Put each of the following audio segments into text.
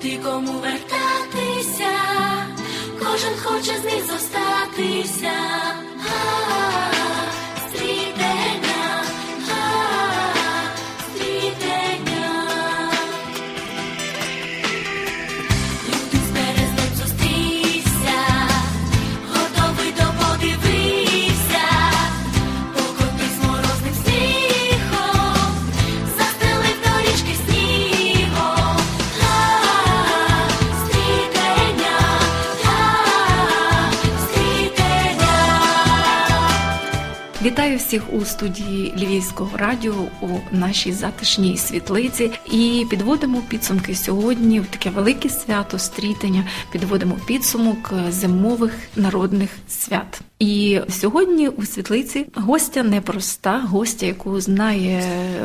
кому кому вертатися, кожен хоче з них зостатися. Вітаю всіх у студії Львівського радіо у нашій затишній світлиці. І підводимо підсумки сьогодні в таке велике свято стрітення. Підводимо підсумок зимових народних свят. І сьогодні у світлиці гостя непроста, гостя, яку знає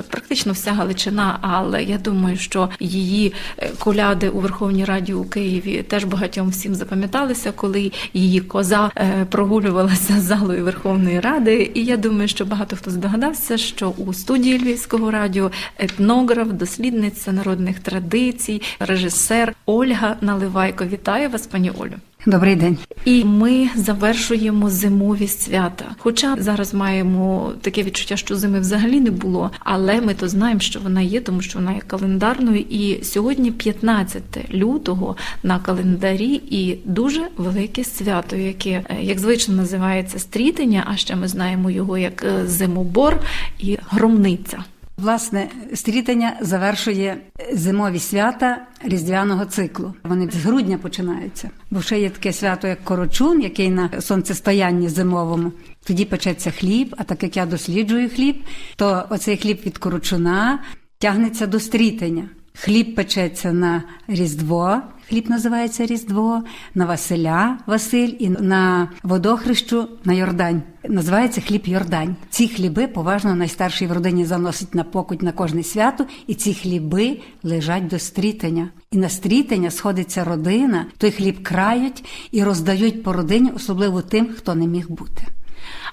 практично вся Галичина, але я думаю, що її е, коляди у Верховній Раді у Києві теж багатьом всім запам'яталися, коли її коза е, прогулювалася залою Верховної Ради. І я думаю, що багато хто здогадався, що у студії Львівського радіо етнограф, дослідниця народних традицій, режисер Ольга Наливайко. Вітаю вас, пані Олю. Добрий день. І ми завершуємо зимові свята. Хоча зараз маємо таке відчуття, що зими взагалі не було, але ми то знаємо, що вона є, тому що вона є календарною. І сьогодні 15 лютого на календарі, і дуже велике свято, яке е, як звично називається стрітення. А ще ми знаємо його як е, зимобор і громниця. Власне, стрітання завершує зимові свята різдвяного циклу. Вони з грудня починаються. Бо ще є таке свято, як корочун, який на сонцестоянні зимовому. Тоді печеться хліб, а так як я досліджую хліб, то оцей хліб від корочуна тягнеться до стрітення. Хліб печеться на Різдво, хліб називається Різдво, на Василя Василь і на водохрещу на Йордань. Називається хліб Йордань. Ці хліби поважно найстарший в родині заносить на покуть на кожне свято, і ці хліби лежать до стрітення. І на стрітення сходиться родина, той хліб крають і роздають по родині, особливо тим, хто не міг бути.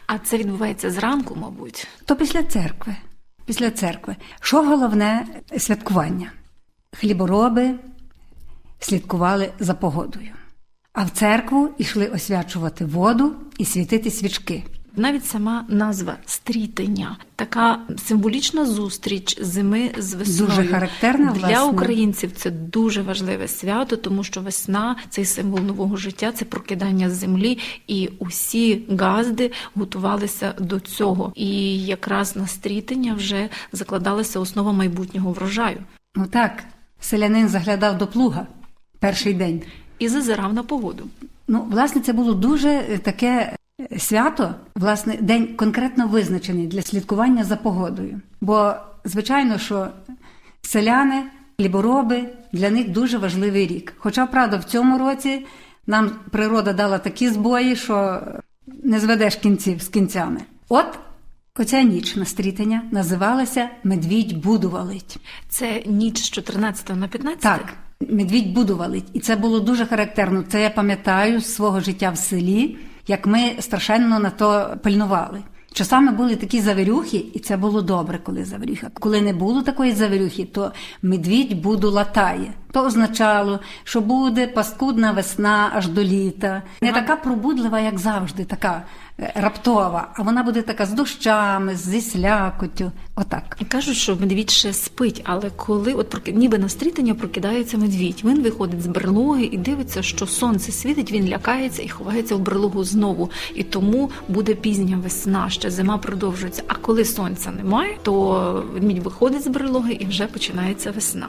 А це відбувається зранку, мабуть. То після церкви. Після церкви. Що головне святкування? Хлібороби слідкували за погодою, а в церкву йшли освячувати воду і світити свічки. Навіть сама назва стрітення, така символічна зустріч зими з весною. Дуже характерна, для власне. українців. Це дуже важливе свято, тому що весна цей символ нового життя, це прокидання з землі, і усі газди готувалися до цього. І якраз на стрітення вже закладалася основа майбутнього врожаю Ну так, селянин заглядав до плуга перший день. і зазирав на погоду. Ну, власне, це було дуже е, таке е, свято, власне, день конкретно визначений для слідкування за погодою. Бо, звичайно, що селяни, хлібороби для них дуже важливий рік. Хоча, правда, в цьому році нам природа дала такі збої, що не зведеш кінців з кінцями. От оця ніч на стрітення називалася Медвідь буду валить. Це ніч з 14 на 15? Так, медвідь будували. І це було дуже характерно. Це я пам'ятаю з свого життя в селі, як ми страшенно на то пильнували. Часами були такі завірюхи, і це було добре, коли завірюха. Коли не було такої завірюхи, то медвідь буду латає. То означало, що буде паскудна весна аж до літа. Не така пробудлива, як завжди, така е, раптова, а вона буде така з дощами, зі слякоттю. Отак. Кажуть, що медвідь ще спить, але коли от проки- ніби на стрітення прокидається медвідь, він виходить з берлоги і дивиться, що сонце світить, він лякається і ховається в берлогу знову. І тому буде пізня весна, ще зима продовжується. А коли сонця немає, то ведмідь виходить з берлоги і вже починається весна.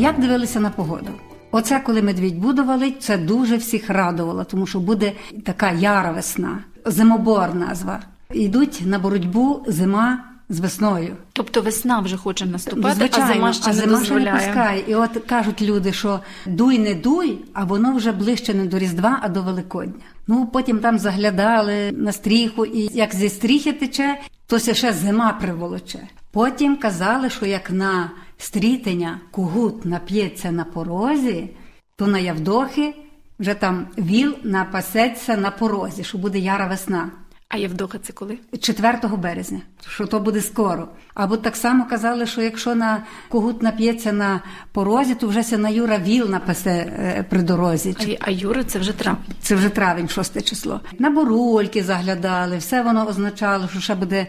Як дивилися на погоду? Оце, коли медвідь буде валить, це дуже всіх радувало, тому що буде така яра весна, зимобор назва. Йдуть на боротьбу зима з весною. Тобто весна вже хоче наступати, Звичайно, а зима ще а не зима ще не дозволяє. пускає. І от кажуть люди, що дуй не дуй, а воно вже ближче не до Різдва, а до Великодня. Ну потім там заглядали на стріху, і як зі стріхи тече, то ще зима приволоче. Потім казали, що як на стрітення кугут нап'ється на порозі, то на Явдохи вже там віл напасеться на порозі, що буде яра весна. А Євдоха це коли? 4 березня, що то буде скоро. Або так само казали, що якщо на когут нап'ється на порозі, то вже на Юра віл напасе е, при дорозі. А, а Юра це вже травень. Це вже травень, 6 число. На бурульки заглядали, все воно означало, що ще буде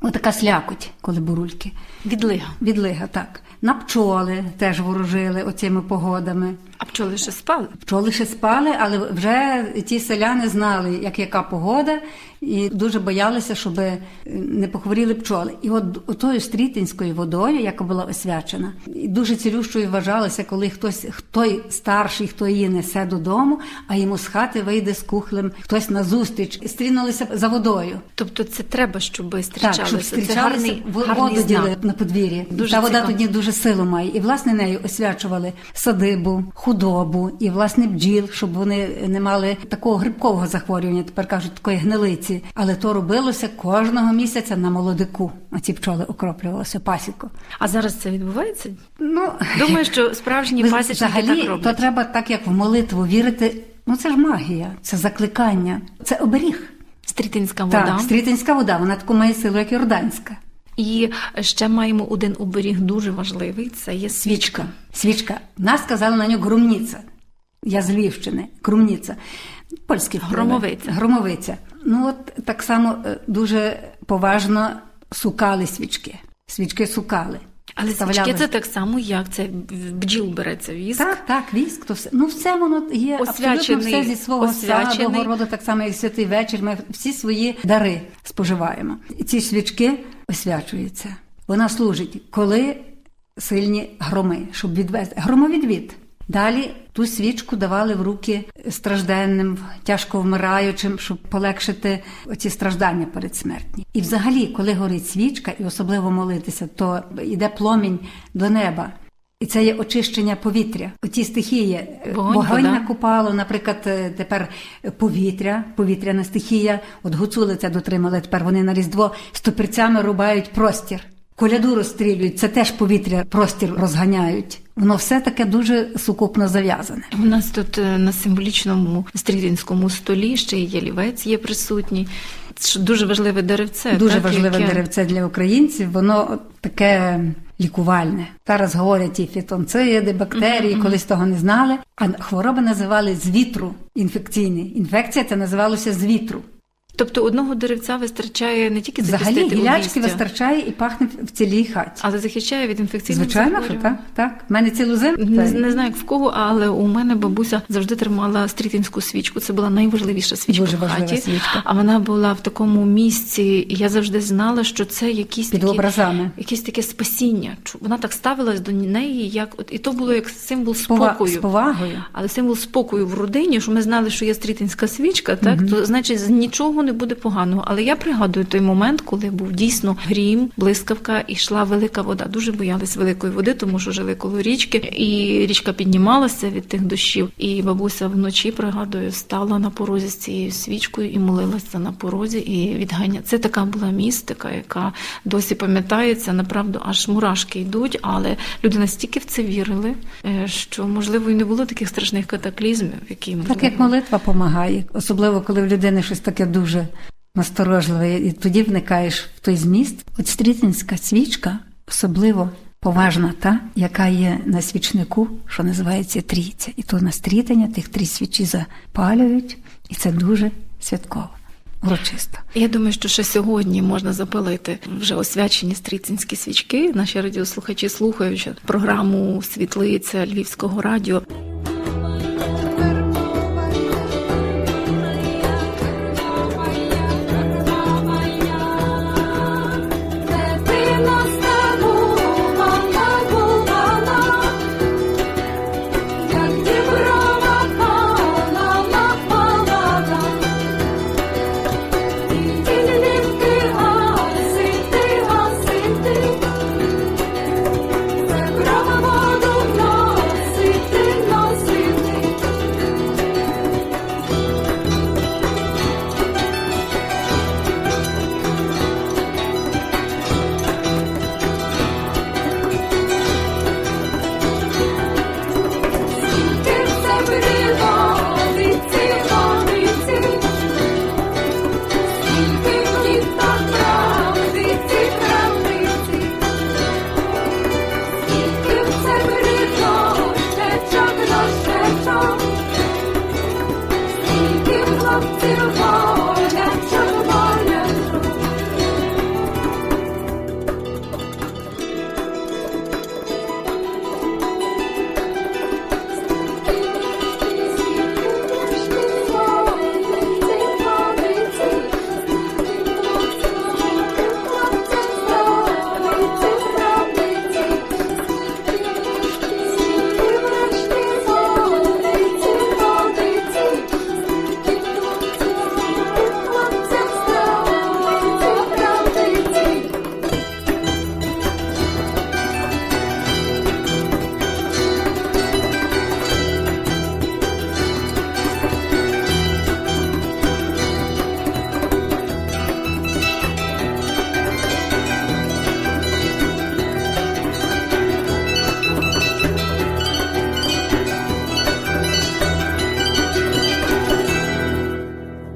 отака слякоть, коли бурульки. Відлига. Відлига, так. На пчоли теж ворожили оцими погодами. А пчоли ще спали? Пчоли ще спали, але вже ті селяни знали, як яка погода, і дуже боялися, щоб е, не похворіли пчоли. І от тою стрітинською водою, яка була освячена, і дуже цілющою вважалося, коли хтось той старший, хто її несе додому, а йому з хати вийде з кухлем хтось на зустріч. Стрінулися за водою. Тобто це треба, щоб зустрічалися. Так, щоб гарний, воду діли на подвір'ї. Дуже Та вода тоді дуже силу має. І власне нею освячували садибу, худобу і власне бджіл, щоб вони не мали такого грибкового захворювання. Тепер кажуть такої гнилиці. Але то робилося кожного місяця на молодику. А ці пчоли окроплювалося пасіку. А зараз це відбувається? Ну Думаю, що справжні пасічники взагалі, так то треба так, як в молитву вірити. Ну це ж магія, це закликання, це оберіг. Стрітинська вода. Так, стрітинська вода, вона таку має силу, як Йорданська. І ще маємо один оберіг дуже важливий. Це є свічка. Свічка. Нас сказали на нього Грумніця. Я з Львівщини. Грумніця. Польський вплив. Громовиця. Громовиця. Ну от так само е, дуже поважно сукали свічки. Свічки сукали. Але Вставляли. свічки це так само, як це бджіл береться віск. Так, так, віск, то все. Ну, все воно є абсолютно все зі свого освячений. саду, городу, так само, як святий вечір. Ми всі свої дари споживаємо. І ці свічки освячуються. Вона служить, коли сильні громи, щоб відвести. Громовідвід. Далі ту свічку давали в руки стражденним, тяжко вмираючим, щоб полегшити оці страждання передсмертні. І взагалі, коли горить свічка, і особливо молитися, то йде пломінь до неба. І це є очищення повітря. Оті стихії Вогонь, вогонь вода. накопало, наприклад, е, тепер повітря, повітряна стихія. От гуцули це дотримали. Тепер вони на різдво стопірцями рубають простір. Коляду розстрілюють, це теж повітря, простір розганяють. Воно все таке дуже сукупно зав'язане. У нас тут е, на символічному стрітинському столі ще й ялівець є присутній. Це дуже важливе деревце. Дуже так, важливе яке- деревце для українців. Воно таке лікувальне. Зараз говорять і фітонциди, бактерії, колись того не знали. А хвороби називали з вітру інфекційні. Інфекція це називалося з вітру. Тобто одного деревця вистачає не тільки Взагалі гілячки вистачає і пахне в цілій хаті. але захищає від інфекційних Звичайно, що так, так. У мене цілу зиму. Не, не знаю як в кого, але у мене бабуся завжди тримала стрітинську свічку. Це була найважливіша свічка Дуже в хаті. свічка. А вона була в такому місці, і я завжди знала, що це якісь Під такі, образами. якесь таке спасіння. Вона так ставилась до неї, як от і то було як символ спокою. з повагою. Але символ спокою в родині, що ми знали, що є стрітинська свічка, так то значить з нічого не буде поганого. Але я пригадую той момент, коли був дійсно грім, блискавка і йшла велика вода. Дуже боялись великої води, тому що жили коло річки, і річка піднімалася від тих дощів. І бабуся вночі пригадую, стала на порозі з цією свічкою і молилася на порозі і відганя. Це така була містика, яка досі пам'ятається. Направду аж мурашки йдуть, але люди настільки в це вірили, е, що можливо і не було таких страшних катаклізмів, які можливо, Так як молитва допомагає, особливо коли в людини щось таке дуже насторожливе, і тоді вникаєш в той зміст. От стрітинська свічка особливо поважна та, яка є на свічнику, що називається трійця. І то на стрітення тих три свічі запалюють, і це дуже святково, урочисто. Я думаю, що ще сьогодні можна запалити вже освячені стріцинські свічки. Наші радіослухачі слухають програму Світлиця Львівського радіо.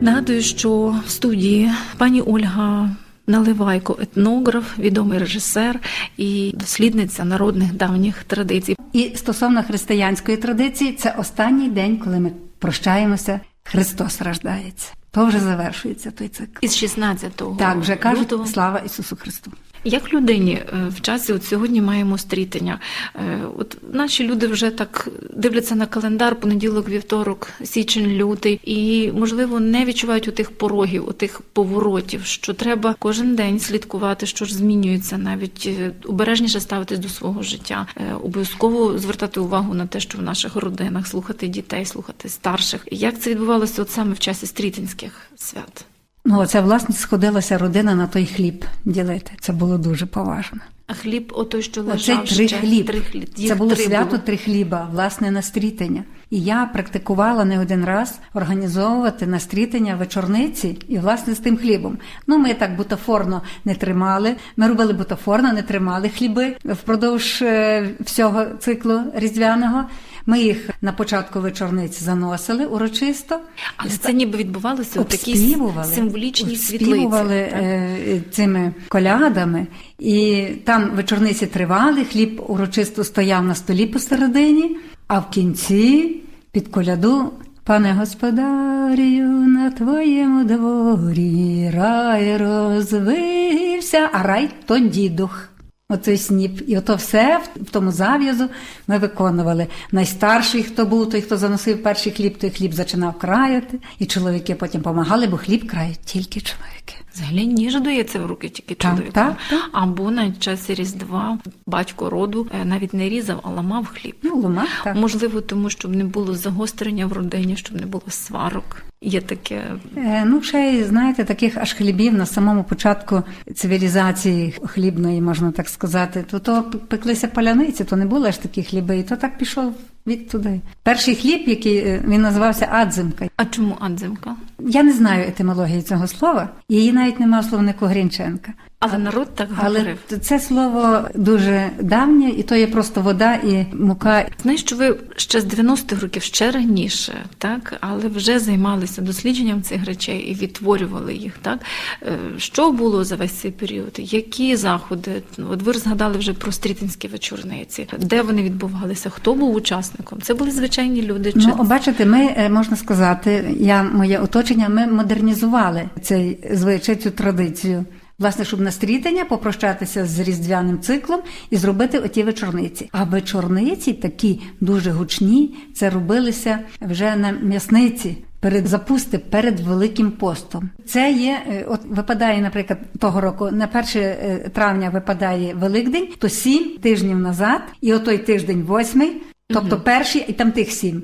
Нагадую, що в студії пані Ольга. Наливайко, етнограф, відомий режисер і дослідниця народних давніх традицій. І стосовно християнської традиції, це останній день, коли ми прощаємося, Христос рождається. То вже завершується той цикл. Із 16-го Так, вже кажуть, лютого. слава Ісусу Христу. Як людині е, в часі, от сьогодні маємо стрітення. Е, От наші люди вже так дивляться на календар, понеділок, вівторок, січень, лютий, і можливо не відчувають у тих порогів, у тих поворотів, що треба кожен день слідкувати, що ж змінюється, навіть е, обережніше ставитись до свого життя, обов'язково звертати увагу на те, що в наших родинах слухати дітей, слухати старших. Як це відбувалося от саме в часі стрітинських свят? Ну, оце власне сходилася родина на той хліб ділити. Це було дуже поважно. А хліб, отой, що Оце лежав три ще, хліб. три хліб. Це було три свято було. три хліба, власне, на стрітення. І я практикувала не один раз організовувати на стрітення вечорниці і власне з тим хлібом. Ну, ми так бутафорно не тримали. Ми робили бутафорно, не тримали хліби впродовж е, всього циклу різдвяного. Ми їх на початку вечорниць заносили урочисто. Але це ніби відбувалося у такій символічній світлиці. е, цими колядами, і там вечорниці тривали, хліб урочисто стояв на столі посередині, а в кінці під коляду. Пане господарію, на твоєму дворі рай розвився, а рай то дідух. Оцей сніп. І ото все в- тому зав'язу ми виконували. Найстарший, хто був, той, хто заносив перший хліб, той хліб зачинав краяти, і чоловіки потім допомагали, бо хліб крають тільки чоловіки. Взагалі ніж дається в руки тільки чоловіку. так, так. Або на часі Різдва батько роду е, навіть не різав, а ламав хліб. Ну, лума, так. Можливо, тому щоб не було загострення в родині, щоб не було сварок. Є таке. Е, Ну, ще знаєте, таких аж хлібів на самому початку цивілізації хлібної, можна так сказати, то то пеклися паляниці, то не було аж такі хліби, і то так пішов від туди. Перший хліб, який е, він називався адзимка. А чому Адзимка? Я не знаю етимології цього слова, її навіть немає в словнику Грінченка. Але народ так Але говорив. це слово дуже давнє, і то є просто вода і мука. Знаєш, що ви ще з 90-х років ще раніше, так, але вже займалися дослідженням цих речей і відтворювали їх. Так Е, що було за весь цей період? Які заходи? Ну, От ви згадали вже про стрітинські вечорниці, де вони відбувалися? Хто був учасником? Це були звичайні люди. Чи Ну, бачите, ми е, можна сказати, я моє оточення, ми модернізували цей звичай, цю традицію. Власне, щоб на стрітення попрощатися з різдвяним циклом і зробити оті вечорниці. А вечорниці такі дуже гучні, це робилися вже на м'ясниці. Перед запусти перед Великим постом. Це є, е, от випадає, наприклад, того року на 1 травня випадає Великдень, то сім тижнів назад, і отой тиждень восьмий, Тобто перші і там тих сім.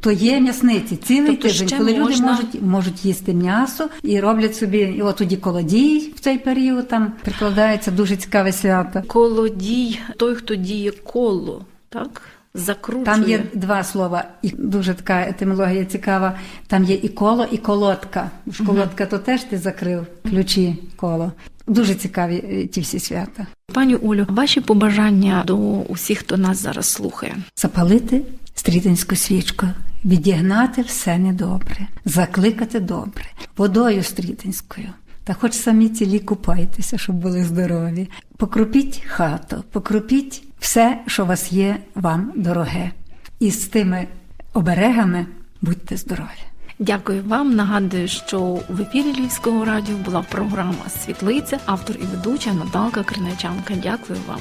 То є м'ясниці цілий Тобто тиждень, коли люди можуть, можуть їсти м'ясо і роблять собі, і от тоді колодій в цей період там прикладається дуже цікаве свято. колодій, той, хто діє коло, так? Закручує. Там є два слова, і дуже така етимологія цікава. Там є і коло, і колодка. Колодка то теж ти закрив ключі коло. Дуже цікаві е, ті всі свята. Пані Олю, ваші побажання до усіх, хто нас зараз слухає. Запалити стрітинську свічку, відігнати все недобре, закликати добре, водою стрітинською. Та хоч самі цілі купайтеся, щоб були здорові. Покропіть хату, покропіть все, що у вас є вам дороге. І з тими оберегами будьте здорові. Дякую вам. Нагадую, що в ефірі Львівського радіо була програма Світлиця, автор і ведуча Наталка Криничанка. Дякую вам.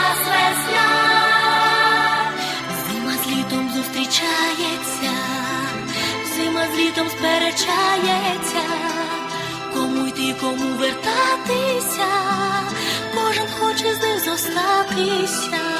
Нас весна, зима з літом зустрічається, зима з літом сперечається, кому йти, кому вертатися, кожен хоче з ним зостатися.